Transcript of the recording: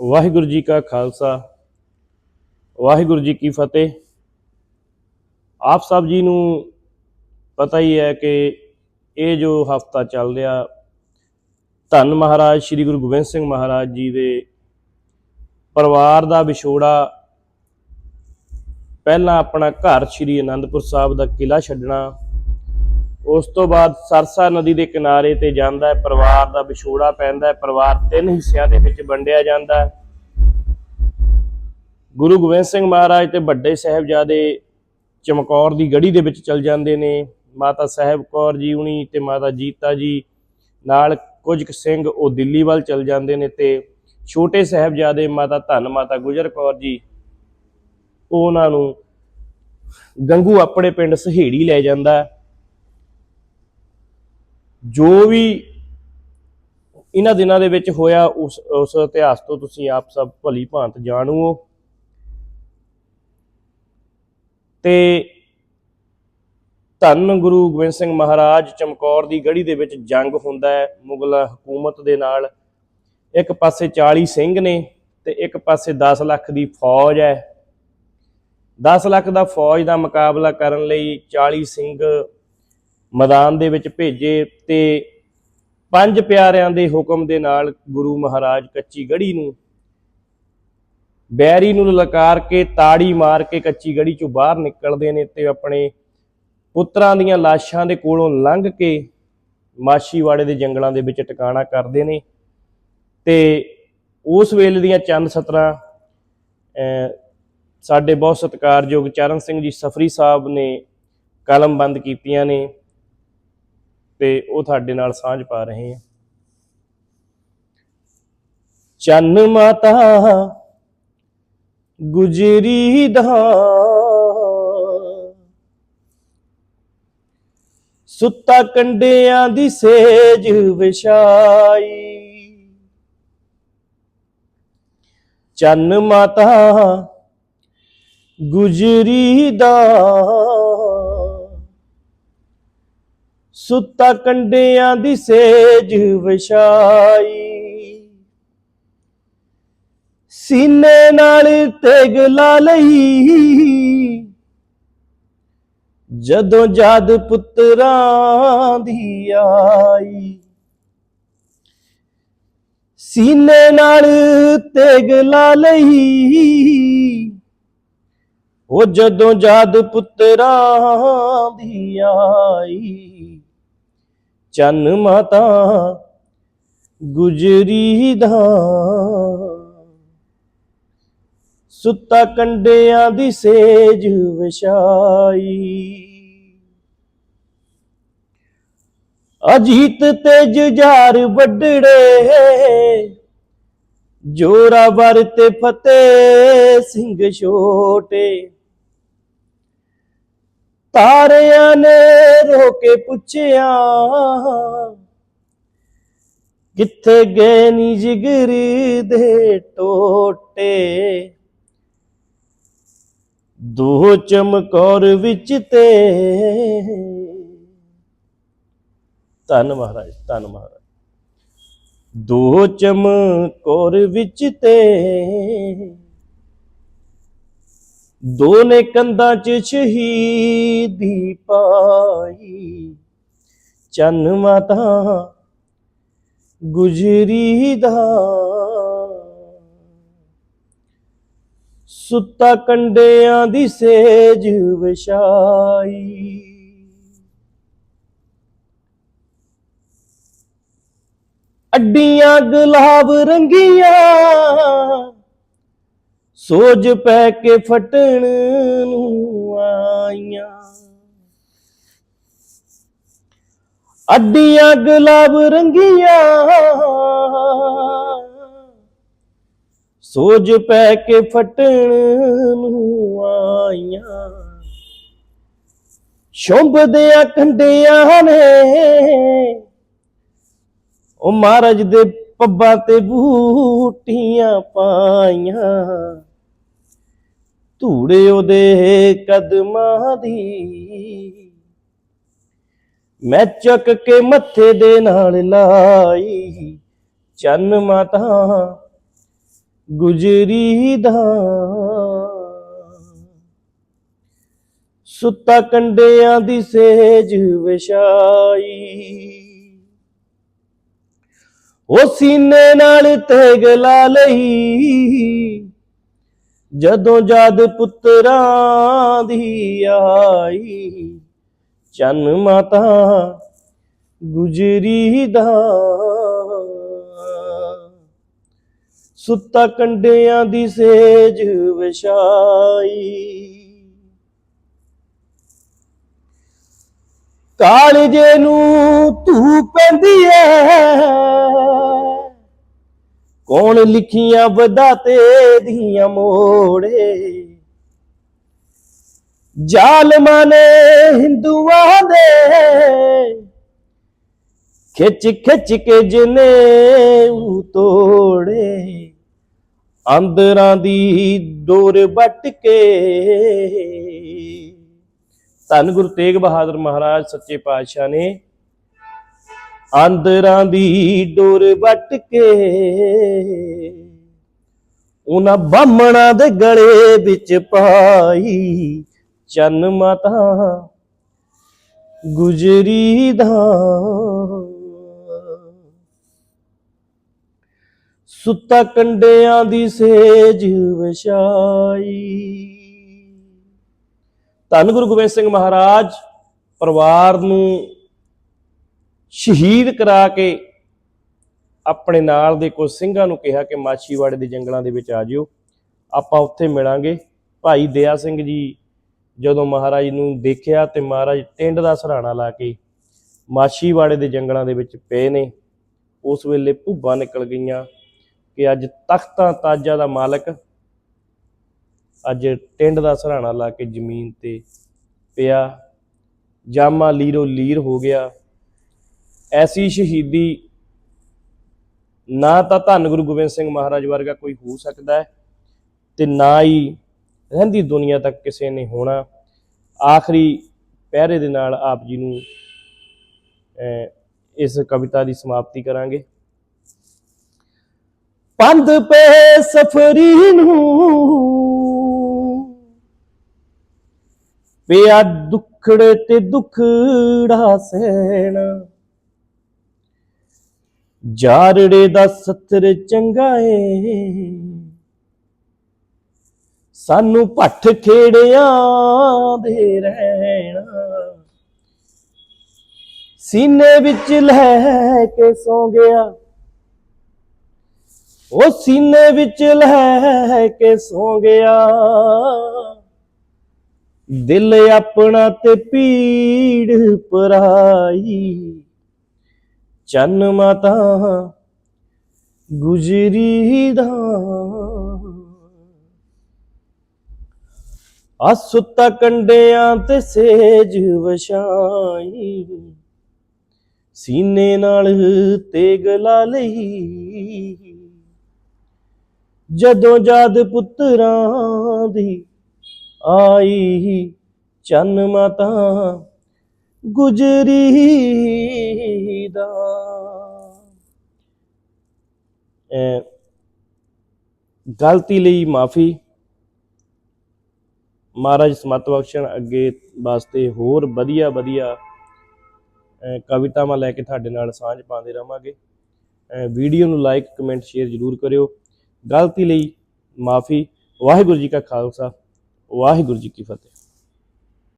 ਵਾਹਿਗੁਰੂ ਜੀ ਕਾ ਖਾਲਸਾ, ਵਾਹਿਗੁਰੂ ਜੀ ਕੀ ਫਤਿਹ। ਆਪ ਸਭ ਜੀ ਨੂੰ ਪਤਾ ਹੀ ਹੈ ਕਿ ਇਹ ਜੋ ਹਫਤਾ ਚੱਲ ਰਿਹਾ, ਧੰਨ ਮਹਾਰਾਜ, ਸ੍ਰੀ ਗੁਰੂ ਗੋਬਿੰਦ ਸਿੰਘ ਮਹਾਰਾਜ ਜੀ ਦੇ ਪਰਿਵਾਰ ਦਾ ਵਿਛੋੜਾ, ਪਹਿਲਾਂ ਆਪਣਾ ਘਰ ਸ੍ਰੀ ਅਨੰਦਪੁਰ ਸਾਹਿਬ ਦਾ ਕਿਲਾ ਛੱਡਣਾ ਉਸ ਤੋਂ ਬਾਅਦ ਸਰਸਾ ਨਦੀ ਦੇ ਕਿਨਾਰੇ ਤੇ ਜਾਂਦਾ ਹੈ, ਪਰਿਵਾਰ ਦਾ ਵਿਛੋੜਾ ਪੈਂਦਾ ਹੈ, ਪਰਿਵਾਰ ਤਿੰਨ ਹਿੱਸਿਆਂ ਦੇ ਵਿੱਚ ਵੰਡਿਆ ਜਾਂਦਾ ਹੈ। ਗੁਰੂ ਗੋਬਿੰਦ ਸਿੰਘ ਮਹਾਰਾਜ ਤੇ ਵੱਡੇ ਸਾਹਿਬਜ਼ਾਦੇ ਚਮਕੌਰ ਦੀ ਗੜੀ ਦੇ ਵਿੱਚ ਚਲ ਜਾਂਦੇ ਨੇ। ਮਾਤਾ ਸਾਹਿਬ ਕੌਰ ਜੀ ਉਣੀ ਤੇ ਮਾਤਾ ਜੀਤਾ ਜੀ ਨਾਲ ਕੁਝ ਕੁ ਸਿੰਘ ਉਹ ਦਿੱਲੀ ਵੱਲ ਚਲ ਜਾਂਦੇ ਨੇ ਤੇ ਛੋਟੇ ਸਾਹਿਬਜ਼ਾਦੇ ਮਾਤਾ ਧੰਨ ਮਾਤਾ ਗੁਜਰ ਕੌਰ ਜੀ, ਉਹਨਾਂ ਨੂੰ ਗੰਗੂ ਆਪਣੇ ਪਿੰਡ ਸਹੇੜੀ ਲੈ ਜਾਂਦਾ ਜੋ ਵੀ ਇਹਨਾਂ ਦਿਨਾਂ ਦੇ ਵਿੱਚ ਹੋਇਆ, ਉਸ ਉਸ ਇਤਿਹਾਸ ਤੋਂ ਤੁਸੀਂ ਆਪ ਸਭ ਭਲੀ ਭਾਂਤ ਜਾਣੂ। ਹੋ ਤੇ ਧੰਨ ਗੁਰੂ ਗੋਬਿੰਦ ਸਿੰਘ ਮਹਾਰਾਜ ਚਮਕੌਰ ਦੀ ਗੜੀ ਦੇ ਵਿੱਚ ਜੰਗ ਹੁੰਦਾ ਹੈ, ਮੁਗਲ ਹਕੂਮਤ ਦੇ ਨਾਲ। ਇੱਕ ਪਾਸੇ 40 ਸਿੰਘ ਨੇ ਤੇ ਇੱਕ ਪਾਸੇ 10 ਲੱਖ ਦੀ ਫੌਜ ਹੈ। 10 ਲੱਖ ਦਾ ਫੌਜ ਦਾ ਮੁਕਾਬਲਾ ਕਰਨ ਲਈ 40 ਸਿੰਘ ਮੈਦਾਨ ਦੇ ਵਿੱਚ ਭੇਜੇ ਤੇ ਪੰਜ ਪਿਆਰਿਆਂ ਦੇ ਹੁਕਮ ਦੇ ਨਾਲ ਗੁਰੂ ਮਹਾਰਾਜ ਕੱਚੀ ਗੜੀ ਨੂੰ ਬੈਰੀ ਨੂੰ ਲਲਕਾਰ ਕੇ ਤਾੜੀ ਮਾਰ ਕੇ ਕੱਚੀ ਗੜੀ ਚੋਂ ਬਾਹਰ ਨਿਕਲਦੇ ਨੇ ਤੇ ਆਪਣੇ ਪੁੱਤਰਾਂ ਦੀਆਂ ਲਾਸ਼ਾਂ ਦੇ ਕੋਲੋਂ ਲੰਘ ਕੇ ਮਾਸ਼ੀਵਾੜੇ ਦੇ ਜੰਗਲਾਂ ਦੇ ਵਿੱਚ ਟਿਕਾਣਾ ਕਰਦੇ ਨੇ ਤੇ ਉਸ ਵੇਲੇ ਦੀਆਂ ਚੰਦ ਸਤਰਾਂ ਅਹ, ਸਾਡੇ ਬਹੁਤ ਸਤਿਕਾਰਯੋਗ ਚਰਨ ਸਿੰਘ ਜੀ ਸਫਰੀ ਸਾਹਿਬ ਨੇ ਕਲਮਬੰਦ ਕੀਤੀਆਂ ਨੇ। ਤੇ ਉਹ ਤੁਹਾਡੇ ਨਾਲ ਸਾਂਝ ਪਾ ਰਹੇ ਹਾਂ। ਚੰਨ ਮਾਤਾ, ਗੁਜਰੀ ਦਾ ਸੁੱਤਾ ਕੰਡਿਆਂ ਦੀ ਸੇਜ ਵਿਛਾਈ। ਚੰਨ ਮਾਤਾ, ਗੁਜਰੀ ਦਾ ਸੁੱਤਾ ਕੰਡਿਆਂ ਦੀ ਸੇਜ ਵਿਛਾਈ। ਸੀਨੇ ਨਾਲ ਤੇਗ ਲਾ ਲਈ। ਜਦੋਂ ਜਦ ਪੁੱਤਰਾਂ ਦੀ ਆਈ। ਸੀਨੇ ਨਾਲ ਤੇਗ ਲਾ ਲਈ। ਉਹ ਜਦੋਂ ਜਦ ਪੁੱਤਰਾਂ ਦੀ ਆਈ। ਚੰਨ ਮਾਤਾ ਗੁਜਰੀ ਦਾ ਸੁੱਤਾ ਕੰਡਿਆਂ ਦੀ ਸੇਜ ਵਿਛਾਈ। ਅਜੀਤ ਤੇ ਜੁਝਾਰ ਵੱਡੜੇ ਜੋਰਾਵਰ ਤੇ ਫਤਿਹ ਸਿੰਘ ਛੋਟੇ। ਤਾਰਿਆਂ ਨੇ ਰੋ ਕੇ ਪੁੱਛਿਆ, ਕਿੱਥੇ ਗਏ ਨੀ ਜਿਗਰੀ ਦੇ ਟੋਟੇ? ਦੋ ਚਮਕੌਰ ਵਿੱਚ ਤੇ। ਧੰਨ ਮਹਾਰਾਜ ਧੰਨ ਮਹਾਰਾਜ। ਦੋ ਚਮਕੌਰ ਵਿੱਚ ਤੇ। ਦੋਨੇ ਕੰਧਾਂ 'ਚ ਸ਼ਹੀਦੀ ਪਾਈ। ਚੰਨ ਮਾਤਾ ਗੁਜਰੀ ਦਾ। ਸੁੱਤਾ ਕੰਡਿਆਂ ਦੀ ਸੇਜ ਵਿਛਾਈ। ਅੱਡੀਆਂ ਗੁਲਾਬ ਰੰਗੀਆਂ ਸੋਜ ਪੈ ਕੇ ਫਟਣ ਨੂੰ ਆਈਆਂ। ਅੱਡੀਆਂ ਗੁਲਾਬ ਰੰਗੀਆਂ। ਸੋਜ ਪੈ ਕੇ ਫਟਣ ਨੂੰ ਆਈਆਂ। ਸ਼ੁੰਭਦਿਆਂ ਕੰਡਿਆਂ ਨੇ ਉਹ ਮਹਾਰਾਜ ਦੇ ਪੱਬਾਂ ਤੇ ਬੂਟੀਆਂ ਪਾਈਆਂ। ਧੂੜੇ ਉਹਦੇ ਕਦਮਾਂ ਦੀ। ਮੈਂ ਚੱਕ ਕੇ ਮੱਥੇ ਦੇ ਨਾਲ ਲਾਈ, ਚੰਨ ਮਾਤਾ ਗੁਜਰੀ ਦਾ ਸੁੱਤਾ ਕੰਡਿਆਂ ਦੀ ਸੇਜ ਵਿਛਾਈ। ਉਹ ਸੀਨੇ ਨਾਲ ਤੇਗ ਲਾ ਲਈ। ਜਦੋਂ ਜਦ ਪੁੱਤਰਾਂ ਦੀ ਆਈ, ਚੰਨ ਮਾਤਾ ਗੁਜਰੀ ਦਾ। ਸੁੱਤਾ ਕੰਡਿਆਂ ਦੀ ਸੇਜ ਵਿਛਾਈ। ਕਾਲਜੇ ਨੂੰ ਧੂ ਪੈਂਦੀ ਐ। ਕੌਣ ਲਿਖੀਆਂ ਵਧਾਤੇ ਦੀਆਂ ਮੋੜੇ। ਜ਼ਾਲਮਾਂ ਨੇ ਹਿੰਦੂਆਂ ਦੇ ਖਿੱਚ ਖਿੱਚ ਕੇ ਜਿਨੇ ਉਹ ਤੋੜੇ। ਅੰਦਰਾਂ ਦੀ ਡੋਰ ਵੱਟ ਕੇ। ਧੰਨ ਗੁਰੂ ਤੇਗ ਬਹਾਦਰ ਮਹਾਰਾਜ, ਸੱਚੇ ਪਾਤਸ਼ਾਹ ਨੇ ਅੰਦਰਾਂ ਦੀ ਡੋਰ ਵੱਟ ਕੇ ਉਹਨਾਂ ਬਾਹਮਣਾ ਦੇ ਗਲੇ ਵਿੱਚ ਪਾਈ ਚੰਨ ਮਾਤਾ। ਗੁਜਰੀ ਦਾ ਸੁੱਤਾ ਕੰਡਿਆਂ ਦੀ ਸੇਜ ਵਿਛਾਈ। ਧੰਨ ਗੁਰੂ ਗੋਬਿੰਦ ਸਿੰਘ ਮਹਾਰਾਜ, ਪਰਿਵਾਰ ਨੂੰ ਸ਼ਹੀਦ ਕਰਾ ਕੇ ਆਪਣੇ ਨਾਲ ਦੇ ਕੁਝ ਸਿੰਘਾਂ ਨੂੰ ਕਿਹਾ ਕਿ ਮਾਛੀਵਾੜੇ ਦੇ ਜੰਗਲਾਂ ਦੇ ਵਿੱਚ ਆ ਜਿਓ। ਆਪਾਂ ਉੱਥੇ ਮਿਲਾਂਗੇ। ਭਾਈ ਦਇਆ ਸਿੰਘ ਜੀ ਜਦੋਂ ਮਹਾਰਾਜ ਨੂੰ ਦੇਖਿਆ ਤੇ ਮਹਾਰਾਜ ਟਿੰਡ ਦਾ ਸਹਾਰਾ ਲਾ ਕੇ ਮਾਛੀਵਾੜੇ ਦੇ ਜੰਗਲਾਂ ਦੇ ਵਿੱਚ ਪਏ ਨੇ। ਉਸ ਵੇਲੇ ਭੁੱਬਾਂ ਨਿਕਲ ਗਈਆਂ ਕਿ ਅੱਜ ਤਖਤਾਂ ਤਾਜਾਂ ਦਾ ਮਾਲਕ ਅੱਜ ਟਿੰਡ ਦਾ ਸਹਾਰਾ ਲਾ ਕੇ ਜ਼ਮੀਨ ਤੇ ਪਿਆ। ਜਾਮਾ ਲੀਰੋ ਲੀਰ ਹੋ ਗਿਆ। ਐਸੀ ਸ਼ਹੀਦੀ ਨਾ ਤਾਂ ਧੰਨ ਗੁਰੂ ਗੋਬਿੰਦ ਸਿੰਘ ਮਹਾਰਾਜ ਵਰਗਾ ਕੋਈ ਹੋ ਸਕਦਾ ਹੈ ਤੇ ਨਾ ਹੀ ਰਹਿੰਦੀ ਦੁਨੀਆ ਤੱਕ ਕਿਸੇ ਨੇ ਹੋਣਾ। ਆਖਰੀ ਪਹਿਰੇ ਦੇ ਨਾਲ ਆਪ ਜੀ ਨੂੰ ਇਸ ਕਵਿਤਾ ਦੀ ਸਮਾਪਤੀ ਕਰਾਂਗੇ। ਪੰਧ ਪੇ ਸਫਰੀ ਨੂੰ ਪਿਆ ਦੁੱਖੜੇ ਤੇ ਦੁੱਖੜਾ ਸਹਿਣਾ। ਜਾਰੜੇ ਦਾ ਸੱਤਰ ਚੰਗਾ ਏ। ਸਾਨੂੰ ਭੱਠ ਖੇੜਿਆਂ ਦੇ ਰਹਿਣਾ। ਸੀਨੇ ਵਿੱਚ ਲੈ ਕੇ ਸੌ ਗਿਆ। ਉਹ ਸੀਨੇ ਵਿੱਚ ਲੈ ਕੇ ਸੌ ਗਿਆ। ਦਿਲ ਆਪਣਾ ਤੇ ਪੀੜ ਪਰਾਈ ਚੰਨ ਮਾਤਾ ਗੁਜਰੀ ਦਾ। ਆ ਸੁੱਤਾ ਕੰਡਿਆਂ ਤੇ ਸੇਜ ਵਛਾਈ ਸੀਨੇ ਨਾਲ ਤੇਗ ਲਾ ਲਈ। ਜਦੋਂ ਜਦ ਪੁੱਤਰਾਂ ਦੀ ਆਈ ਚੰਨ ਮਾਤਾ ਗੁਜਰੀ ਦਾ ਗਲਤੀ ਲਈ ਮਾਫੀ। ਮਹਾਰਾਜ ਸਮਤ ਬਖਸ਼ਣ ਅੱਗੇ ਵਾਸਤੇ ਹੋਰ ਵਧੀਆ ਵਧੀਆ ਕਵਿਤਾਵਾਂ ਲੈ ਕੇ ਤੁਹਾਡੇ ਨਾਲ ਸਾਂਝ ਪਾਉਂਦੇ ਰਵਾਂਗੇ। ਵੀਡੀਓ ਨੂੰ ਲਾਈਕ, ਕਮੈਂਟ, ਸ਼ੇਅਰ ਜ਼ਰੂਰ ਕਰਿਓ। ਗਲਤੀ ਲਈ ਮਾਫੀ। ਵਾਹਿਗੁਰੂ ਜੀ ਕਾ ਖਾਲਸਾ। ਵਾਹਿਗੁਰੂ ਜੀ ਕੀ ਫਤਿਹ।